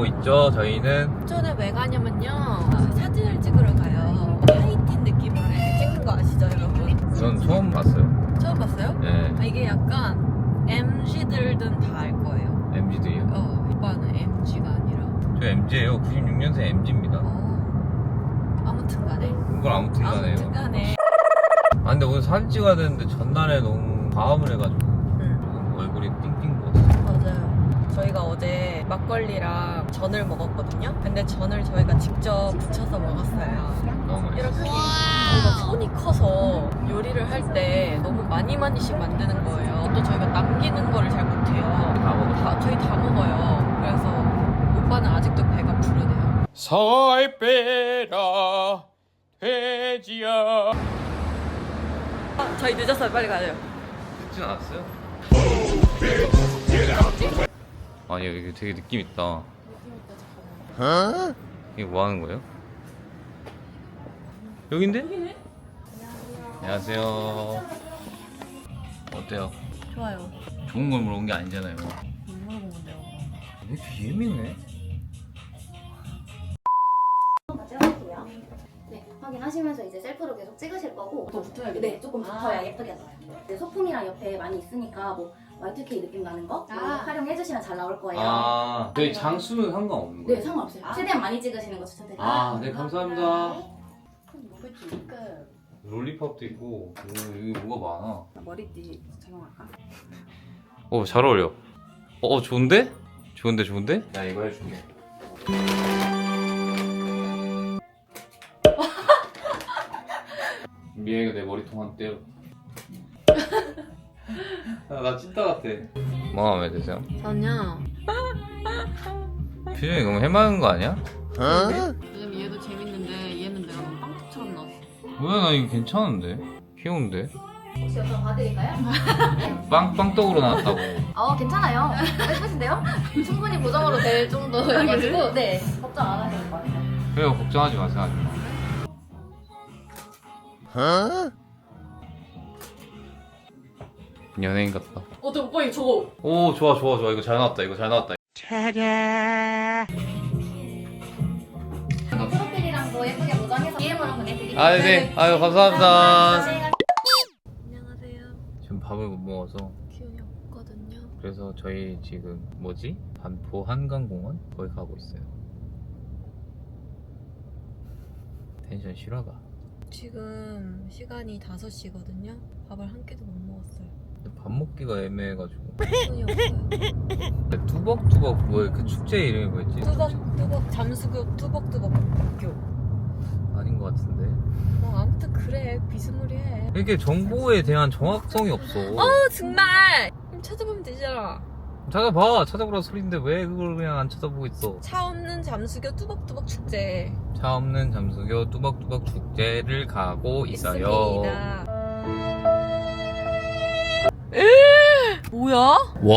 가고 있죠. 저희는 저는 왜 가냐면요 사진을 찍으러 가요 하이틴 느낌으로 이렇게 찍는 거 아시죠 여러분? 전 처음 봤어요. 처음 봤어요? 네, 아, 이게 약간 MG들든 다알 거예요 MG들이요. 어 오빠는 MG가 아니라 저 MG예요. 96년생 MG입니다. 어 아무튼 간에 그걸 아무튼 가네요. 아무튼 간에 아 근데 오늘 사진 찍어야 되는데 전날에 너무 과음을 해가지고 응. 얼굴이 띵띵 부었어요. 맞아요 저희가 어제 막걸리랑 전을 먹었거든요 근데 전을 저희가 직접 부쳐서 먹었어요 너무 이렇게. 저희가 손이 커서 요리를 할 때 너무 많이 많이씩 만드는 거예요. 또 저희가 남기는 거를 잘 못해요. 다 먹었어요. 다, 저희 다 먹어요. 그래서 오빠는 아직도 배가 부르대요. 살 빼라 돼지야 아, 저희 늦었어요. 빨리 가요. 듣진 않았어요? 아니 여기 되게 느낌 있다 이게 뭐 하는 거예요? 여긴데? 안녕하세요 어때요? 좋아요. 좋은 걸 물어본 게 아니잖아요 못 물어본 건데요. 왜 이렇게 예민해? 찍어볼게요. 네, 확인하시면서 이제 셀프로 계속 찍으실 거고. 더 붙어야겠네. 네, 조금 붙어야 예쁘게 나와요. 네, 소품이랑 옆에 많이 있으니까 뭐 Y2K 느낌 나는 거 아. 뭐 활용해 주시면 잘 나올 거예요. 아 저희 장수는 상관없는 네, 상관없어요. 최대한 많이 찍으시는 거 추천드려요. 아, 네, 감사합니다. 뭐겠지? 롤리팝도 있고 오, 여기 뭐가 많아 머리띠 착용할까? 오, 잘 어울려. 어, 어, 좋은데? 좋은데, 좋은데? 나 이거 해줄게. 미애가 내 머리통 한 때려. 나, 나 찐따 같아. 뭐가 마음에 드세요? 전요. 표정이 너무 해맑은 거 아니야? 요즘 얘도 재밌는데 얘는 내가 너무 빵떡처럼 나왔어. 뭐야, 나 이거 괜찮은데? 귀여운데? 혹시 어떤 봐드릴까요? 빵 빵떡으로 나왔다고. 어, 괜찮아요. 예쁘신데요? 충분히 보정으로 될 정도여가지고 네, 걱정 안 하셔도 될것 같아요. 그래요, 걱정하지 마세요, 아줌마. 연예인 같다. 어때 오빠 이거 저거 오 좋아 좋아 좋아 이거 잘 나왔다 이거 잘 나왔다 이거 프로필이랑도 예쁘게 보정해서 DM으로 보내드릴게요. 아 네네 아유 감사합니다 네. 안녕하세요. 지금 밥을 못 먹어서 기운이 없거든요. 그래서 저희 지금 뭐지 반포 한강공원 거기 가고 있어요 텐션 실화가 지금 시간이 5시거든요. 밥을 한 끼도 못 먹었어요. 밥 먹기가 애매해가지고 손이 없어요. 뚜벅뚜벅 뭐야 그 축제 이름이 뭐였지? 뚜벅 뚜벅 잠수교 뚜벅 뚜벅 학교. 아닌 것 같은데 뭐 아무튼 그래 비스무리해. 이렇게 정보에 대한 정확성이 없어 어 정말 찾아보면 되잖아. 찾아봐 찾아보라 소리인데 왜 그걸 그냥 안 찾아보고 있어 차 없는 잠수교 뚜벅뚜벅 축제 차 없는 잠수교 뚜벅뚜벅 축제를 가고 있어요. 있습니다. 에 뭐야? 와.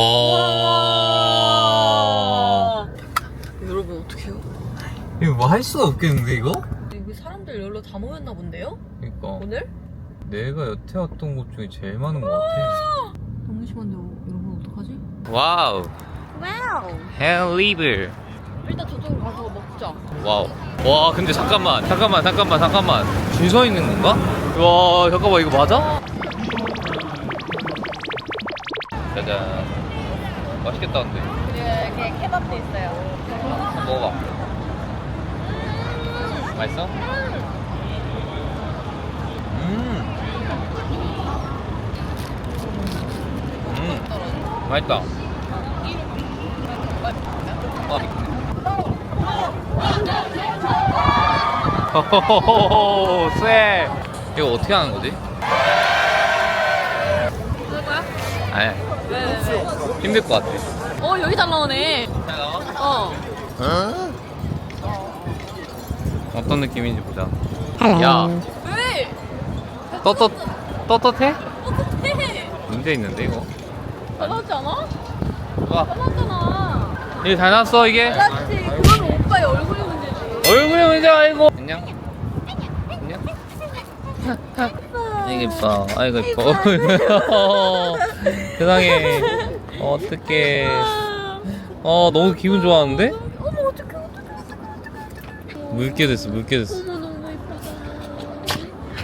여러분 어떡해요? 이거 뭐 할 수가 없겠는데 이거? 여기 사람들 열로 다 모였나 본데요? 그러니까 오늘? 내가 여태 왔던 곳 중에 제일 많은 것 같아. 너무 심한데 여러분 어떡하지? 와우. 와우 헬리블. 일단 저쪽으로 가서 먹자 와우. 와 근데 잠깐만 잠깐만 잠깐만 잠깐만 줄 서 있는 건가? 와 잠깐만 이거 맞아? 짜잔. 맛있겠다 근데. 이렇게 케밥도 있어요 먹어봐. 맛있어? 음. 음. 맛있다. 어. 호호호호 쎄. 이거 어떻게 하는 거지? 아니 왜? 왜? 힘들 것 같아. 어 여기 잘 나오네 잘 나와? 어 어떤 느낌인지 보자. 야, 왜? 떳떳 떳떳해? 어떡해 문제 있는데 이거. 잘 나왔지 않아? 와, 잘 나왔잖아 이게 잘 나왔어 이게? 잘났지 그건 오빠의 얼굴이 문제지 얼굴이 문제 아니고. 안녕. 안녕. 아이고 이뻐. 아이고 이뻐. 세상에. 어떡해. 어 너무 기분 좋아하는데? 어머 어떡해 물게 됐어 물게 됐어 어머 너무 예쁘다.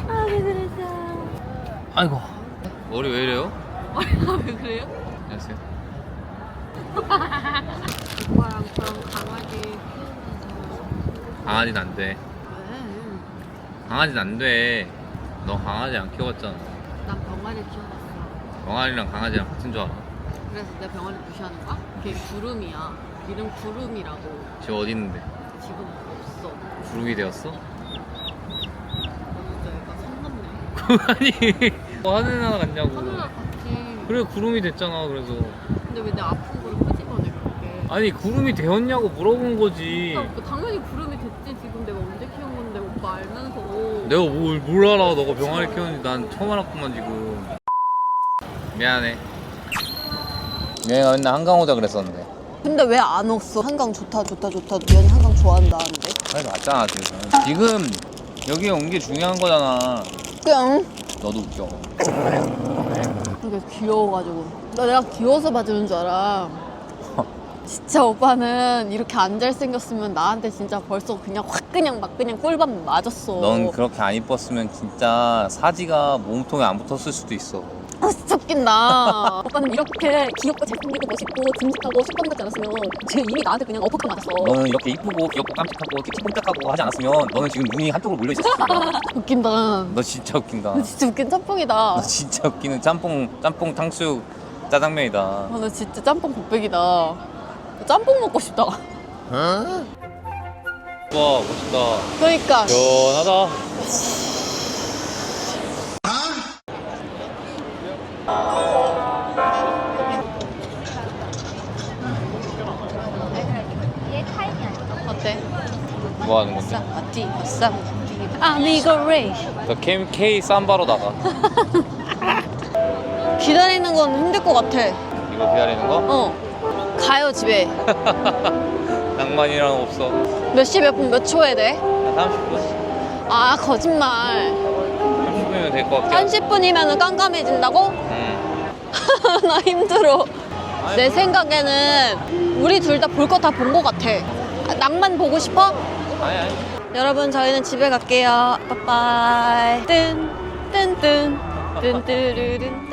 아왜 그랬어? 아이고 머리 왜 이래요? 왜 그래요? 안녕하세요 오빠랑 저랑 강아지 키우면서 강아지는 안돼 왜? 강아지는 안돼 너 강아지 안 키워봤잖아 난 병아리 키워봤어. 병아리랑 강아지랑 같은 줄 알아 그래서 내 병아리 무시하는 거야? 걔 구름이야. 이름 구름이라고. 지금 어디 있는데? 지금 없어. 구름이 되었어? 얘가 선 넘네. 아니 뭐 하늘 나라 하늘랑 같이. 그래 구름이 됐잖아 그래서 근데 왜 내 아픈 거를 끄집어내 그렇게? 아니 구름이 되었냐고 물어본 거지 그러니까 당연히 구름이 됐지. 지금 내가 언제 키운 건데 오빠 알면서. 내가 뭘, 뭘 알아? 너가 병아리 키웠는지 난 처음 알았구만 지금. 미안해. 여행가 맨날 한강 오자 그랬었는데. 근데 왜 안 왔어? 한강 좋다 좋다 좋다. 미연이 한강 좋아한다는데. 그래 맞잖아 지금. 지금 여기 온 게 중요한 거잖아. 그냥. 너도 웃겨. 이게 귀여워가지고. 나 내가 귀여워서 봐주는 줄 알아 진짜 오빠는 이렇게 안 잘생겼으면 나한테 진짜 벌써 그냥 확 그냥 막 그냥 꿀밤 맞았어. 넌 그렇게 안 이뻤으면 진짜 사지가 몸통에 안 붙었을 수도 있어. 아 진짜 웃긴다. 오빠는 이렇게 귀엽고 잘생기고 멋있고 듬직하고 수건 같지 않았으면 쟤 이미 나한테 그냥 어퍼컷 맞았어. 너는 이렇게 이쁘고 귀엽고 깜찍하고 틱틱꼼짝하고 하지 않았으면 너는 지금 눈이 한쪽으로 몰려 있었을 거야 웃긴다. 너 진짜 웃긴다. 너 진짜 웃긴 짬뽕이다. 너 진짜 웃기는 짬뽕 짬뽕 탕수육 짜장면이다. 아, 나 진짜 짬뽕 곱빼기다 짬뽕 먹고 싶다. 와 멋있다. 그러니까. 시원하다. 어때? 뭐 하는 건데? 쌈바티 쌈바티 아미고 레이 너 K, K 쌈바로다가. 기다리는 건 힘들 것 같아. 이거 기다리는 거? 어 가요 집에. 낭만이랑 없어. 몇 시 몇 분 몇 초에 돼? 한 30분? 아 거짓말. 30분이면 될것 한데. 30분이면 깜깜해진다고? 응. 나 힘들어. 내 생각에는 우리 둘 다 볼 거 다본것 같아. 아, 낭만 보고 싶어? 아니 아니. 여러분 저희는 집에 갈게요. 빠빠이. 뜬 뜬뜬. 뜬뜨르른